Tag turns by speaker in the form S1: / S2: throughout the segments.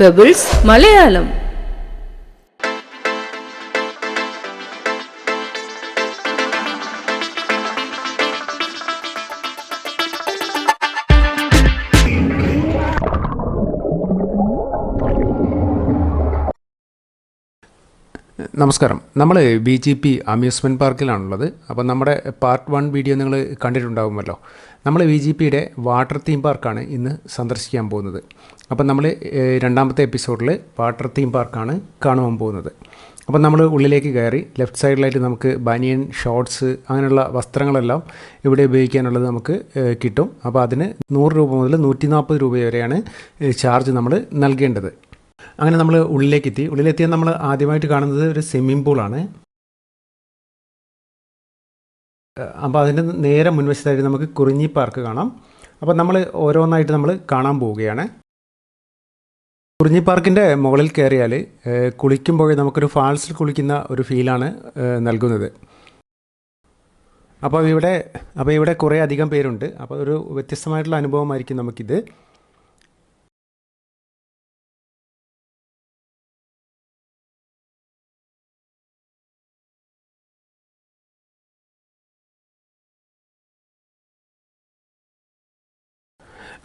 S1: Pebbles Malayalam
S2: നമസ്കാരം. നമ്മൾ B G P amusement പാർക്കിലാണുള്ളത്. അപ്പോൾ നമ്മുടെ പാർട്ട് വൺ വീഡിയോ നിങ്ങൾ കണ്ടിട്ടുണ്ടാകുമല്ലോ നമ്മൾ ബി ജി പിയുടെ വാട്ടർ തീം പാർക്കാണ് ഇന്ന് സന്ദർശിക്കാൻ പോകുന്നത്. അപ്പോൾ നമ്മൾ രണ്ടാമത്തെ എപ്പിസോഡിൽ വാട്ടർ തീം പാർക്കാണ് കാണുവാൻ പോകുന്നത്. അപ്പോൾ നമ്മൾ ഉള്ളിലേക്ക് കയറി ലെഫ്റ്റ് സൈഡിലായിട്ട് നമുക്ക് ബനിയൻ ഷോർട്സ് അങ്ങനെയുള്ള വസ്ത്രങ്ങളെല്ലാം ഇവിടെ ഉപയോഗിക്കാനുള്ളത് നമുക്ക് കിട്ടും. അപ്പോൾ അതിന് നൂറ് രൂപ മുതൽ നൂറ്റി നാൽപ്പത് രൂപ വരെയാണ് ചാർജ് നമ്മൾ നൽകേണ്ടത്. അങ്ങനെ നമ്മൾ ഉള്ളിലേക്ക് എത്തി ഉള്ളിലെത്തിയാൽ നമ്മൾ ആദ്യമായിട്ട് കാണുന്നത് ഒരു സ്വിമ്മിംഗ് പൂളാണ്. അപ്പോൾ അതിന്റെ നേരെ മുൻവശത്തായിട്ട് നമുക്ക് കുറിഞ്ഞി പാർക്ക് കാണാം. അപ്പോൾ നമ്മൾ ഓരോന്നായിട്ട് നമ്മൾ കാണാൻ പോവുകയാണ്. കുറിഞ്ഞി പാർക്കിന്റെ മുകളിൽ കയറിയാൽ കുളിക്കുമ്പോഴേ നമുക്കൊരു ഫാൾസിൽ കുളിക്കുന്ന ഒരു ഫീലാണ് നൽകുന്നത്. അപ്പോൾ ഇവിടെ അപ്പോൾ ഇവിടെ കുറേ അധികം പേരുണ്ട്. അപ്പോൾ ഒരു വ്യത്യസ്തമായിട്ടുള്ള അനുഭവമായിരിക്കും നമുക്കിത്.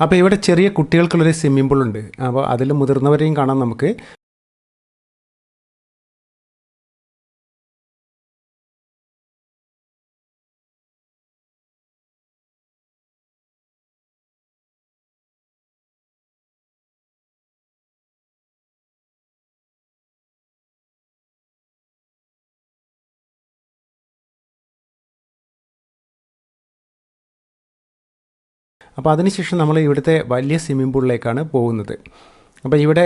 S2: അപ്പോൾ ഇവിടെ ചെറിയ കുട്ടികൾക്കുള്ളൊരു സ്വിമ്മിംഗ് പൂൾ ഉണ്ട്. അപ്പോൾ അതിൽ മുതിർന്നവരെയും കാണാം നമുക്ക്. അപ്പോൾ അതിനുശേഷം നമ്മൾ ഇവിടുത്തെ വലിയ സ്വിമ്മിംഗ് പൂളിലേക്കാണ് പോകുന്നത്. അപ്പോൾ ഇവിടെ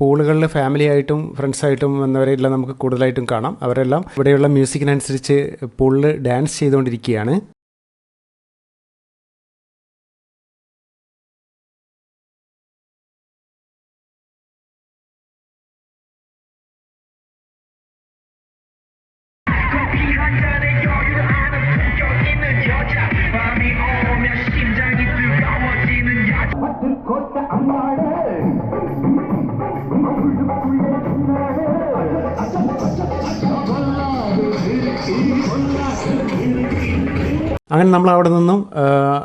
S2: പൂളുകളിൽ ഫാമിലി ആയിട്ടും ഫ്രണ്ട്സായിട്ടും വന്നവരെല്ലാം നമുക്ക് കൂടുതലായിട്ടും കാണാം. അവരെല്ലാം ഇവിടെയുള്ള മ്യൂസിക്കിനനുസരിച്ച് പൂളിൽ ഡാൻസ് ചെയ്തുകൊണ്ടിരിക്കുകയാണ്
S3: 커
S2: അങ്ങനെ നമ്മൾ അവിടെ നിന്നും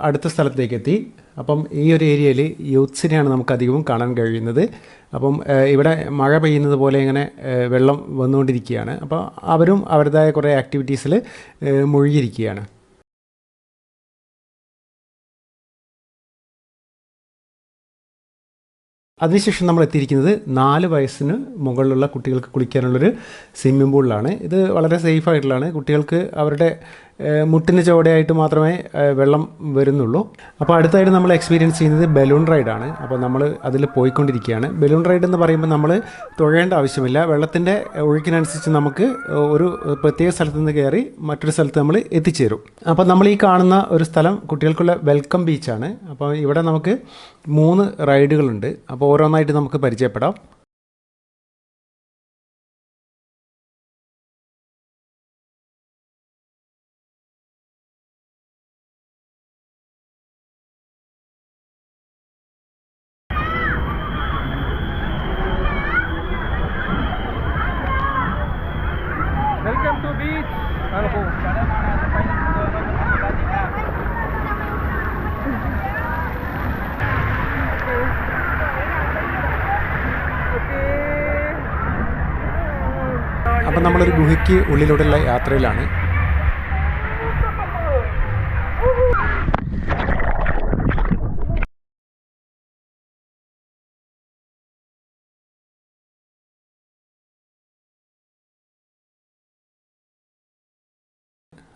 S2: അടുത്ത സ്ഥലത്തേക്ക് എത്തി അപ്പം ഈ ഒരു ഏരിയയിൽ യൂത്ത്സിനെയാണ് നമുക്ക് അധികവും കാണാൻ കഴിയുന്നത്. അപ്പം ഇവിടെ മഴ പെയ്യുന്നത് പോലെ ഇങ്ങനെ വെള്ളം വന്നുകൊണ്ടിരിക്കുകയാണ്. അപ്പോൾ അവരും അവരുടേതായ കുറേ ആക്ടിവിറ്റീസിൽ മുഴുകിയിരിക്കുകയാണ്. അതിനുശേഷം നമ്മൾ എത്തിയിരിക്കുന്നത് നാല് വയസ്സിന് മുകളിലുള്ള കുട്ടികൾക്ക് കുളിക്കാനുള്ളൊരു സ്വിമ്മിംഗ് പൂളിലാണ്. ഇത് വളരെ സേഫ് ആയിട്ടുള്ളതാണ്. കുട്ടികൾക്ക് അവരുടെ മുട്ടിന് ചുവടെയായിട്ട് മാത്രമേ വെള്ളം വരുന്നുള്ളൂ. അപ്പോൾ അടുത്തായിട്ട് നമ്മൾ എക്സ്പീരിയൻസ് ചെയ്യുന്നത് ബലൂൺ റൈഡാണ് അപ്പോൾ നമ്മൾ അതിൽ പോയിക്കൊണ്ടിരിക്കുകയാണ്. ബലൂൺ റൈഡ് എന്ന് പറയുമ്പോൾ നമ്മൾ തുഴയേണ്ട ആവശ്യമില്ല. വെള്ളത്തിന്റെ ഒഴുക്കിനനുസരിച്ച് നമുക്ക് ഒരു പ്രത്യേക സ്ഥലത്ത് നിന്ന് കയറി മറ്റൊരു സ്ഥലത്ത് നമ്മൾ എത്തിച്ചേരും. അപ്പോൾ നമ്മൾ ഈ കാണുന്ന ഒരു സ്ഥലം കുട്ടികൾക്കുള്ള വെൽക്കം ബീച്ചാണ് അപ്പോൾ ഇവിടെ നമുക്ക് മൂന്ന് റൈഡുകളുണ്ട്. അപ്പോൾ ഓരോന്നായിട്ട് നമുക്ക് പരിചയപ്പെടാം.
S4: Welcome to beach.
S2: അപ്പം നമ്മളൊരു ഗുഹയ്ക്ക് ഉള്ളിലൂടെയുള്ള യാത്രയിലാണ്.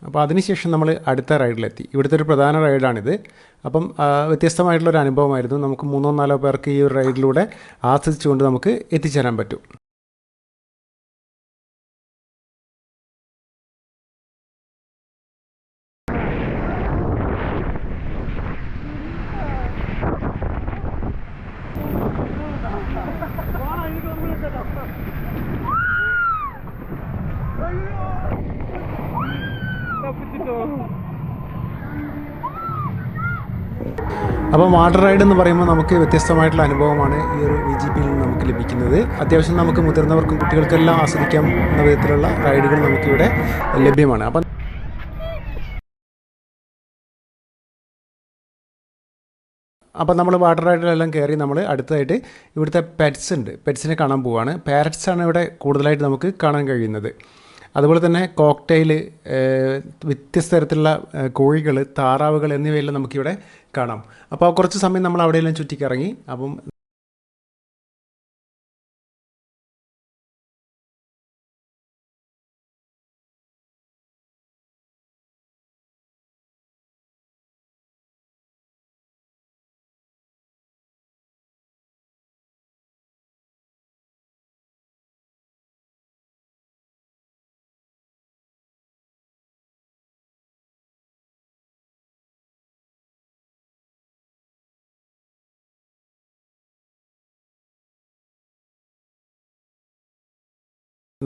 S2: അപ്പോൾ അതിനുശേഷം നമ്മൾ അടുത്ത റൈഡിലെത്തി. ഇവിടുത്തെ ഒരു പ്രധാന റൈഡാണിത്. അപ്പം വ്യത്യസ്തമായിട്ടുള്ളൊരു അനുഭവമായിരുന്നു. നമുക്ക് മൂന്നോ നാലോ പേർക്ക് ഈ ഒരു റൈഡിലൂടെ ആസ്വദിച്ചുകൊണ്ട് നമുക്ക് എത്തിച്ചേരാൻ പറ്റും. അപ്പോൾ വാട്ടർ റൈഡ് എന്ന് പറയുമ്പോൾ നമുക്ക് വ്യത്യസ്തമായിട്ടുള്ള അനുഭവമാണ് ഈ ഒരു വി ജി പിയിൽ നിന്ന് നമുക്ക് ലഭിക്കുന്നത്. അത്യാവശ്യം നമുക്ക് മുതിർന്നവർക്കും കുട്ടികൾക്കെല്ലാം ആസ്വദിക്കാം എന്ന വിധത്തിലുള്ള റൈഡുകൾ നമുക്കിവിടെ ലഭ്യമാണ്. അപ്പം അപ്പോൾ നമ്മൾ വാട്ടർ റൈഡിലെല്ലാം കയറി നമ്മൾ അടുത്തതായിട്ട് ഇവിടുത്തെ പെറ്റ്സ് ഉണ്ട്. പെറ്റ്സിനെ കാണാൻ പോവുകയാണ് പാരറ്റ്സ് ആണ് ഇവിടെ കൂടുതലായിട്ട് നമുക്ക് കാണാൻ കഴിയുന്നത്. അതുപോലെ തന്നെ കോക്ടെയിൽ വ്യത്യസ്ത തരത്തിലുള്ള കോഴികൾ താറാവുകൾ എന്നിവയെല്ലാം നമുക്കിവിടെ കാണാം. അപ്പോൾ കുറച്ച് സമയം നമ്മൾ അവിടെയെല്ലാം ചുറ്റിക്കറങ്ങി. അപ്പം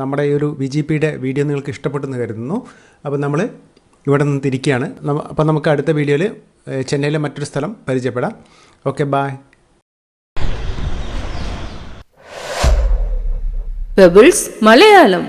S2: നമ്മുടെ ഈ ഒരു വി ജി പിയുടെ വീഡിയോ നിങ്ങൾക്ക് ഇഷ്ടപ്പെട്ടെന്ന് കരുതുന്നു. അപ്പോൾ നമ്മൾ ഇവിടെ നിന്ന് തിരിക്കുകയാണ് അപ്പോൾ നമുക്ക് അടുത്ത വീഡിയോയിൽ ചെന്നൈയിലെ മറ്റൊരു സ്ഥലം പരിചയപ്പെടാം. Okay bye
S1: Malayalam.